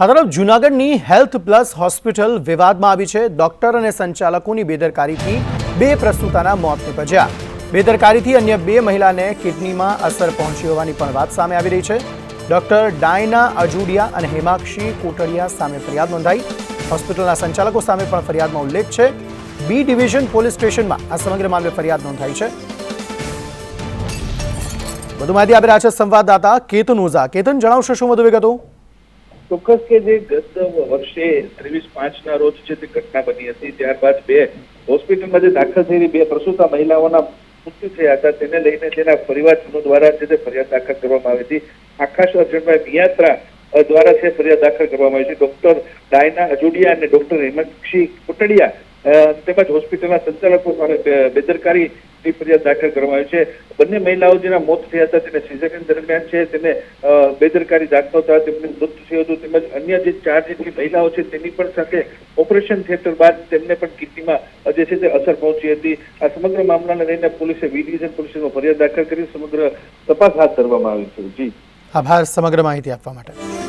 આ તરફ જૂનાગઢની હેલ્થ પ્લસ હોસ્પિટલ વિવાદમાં આવી છે. ડોક્ટર અને સંચાલકોની બેદરકારીથી બે પ્રસૂતાના મોત નિપજ્યા. બેદરકારીથી અન્ય બે મહિલાને કિડનીમાં અસર પહોંચી હોવાની પણ વાત સામે આવી રહી છે. ડોક્ટર ડાયના અજુડિયા અને હેમાક્ષી કોટડિયા સામે ફરિયાદ નોંધાઈ. હોસ્પિટલના સંચાલકો સામે પણ ફરિયાદમાં ઉલ્લેખ છે. બી ડિવિઝન પોલીસ સ્ટેશનમાં આ સમગ્ર મામલે ફરિયાદ નોંધાઈ છે. વધુ માહિતી આપી રહ્યા છે સંવાદદાતા કેતન ઓઝા કેતન, જણાવશો શું વધુ વિગતો? ચોક્કસ કે જે ગત વર્ષે ત્રેવીસ પાંચ ના રોજ છે તે ઘટના બની હતી, ત્યારબાદ બે હોસ્પિટલમાં જે દાખલ થયેલી બે પ્રસૂતા મહિલાઓના મૃત્યુ થયા હતા, તેને લઈને તેના પરિવારજનો દ્વારા છે તે ફરિયાદ દાખલ કરવામાં આવી હતી. આકાશ અર્જુનભાઈ મિયાત્રા દ્વારા છે ફરિયાદ દાખલ કરવામાં આવી છે. ડોક્ટર ડાયના અજોડિયા અને ડોક્ટર હેમંતસિંહ કોટડિયા તેમજ હોસ્પિટલના સંચાલકો સામે બેદરકારીની ફરિયાદ દાખલ કરવામાં છે. બંને મહિલાઓ જેના મોત થયા હતા તેને સિઝેરિયન દરમિયાન છે, તેને બેદરકારી દાખવતા તેમને મૃત્યુ થયું હતું, તેમજ અન્ય જે ચાર જેટલી મહિલાઓ છે, તેની પણ સાથે ઓપરેશન થિયેટર બાદ તેમને પણ કિડનીમાં જે છે તે અસર પહોંચી હતી. આ સમગ્ર મામલાને લઈને પોલીસે વી ડિવિઝન પોલીસમાં ફરિયાદ દાખલ કરી, સમગ્ર તપાસ હાથ ધરવામાં આવી છે. જી. આભાર, સમગ્ર માહિતી આપવા માટે.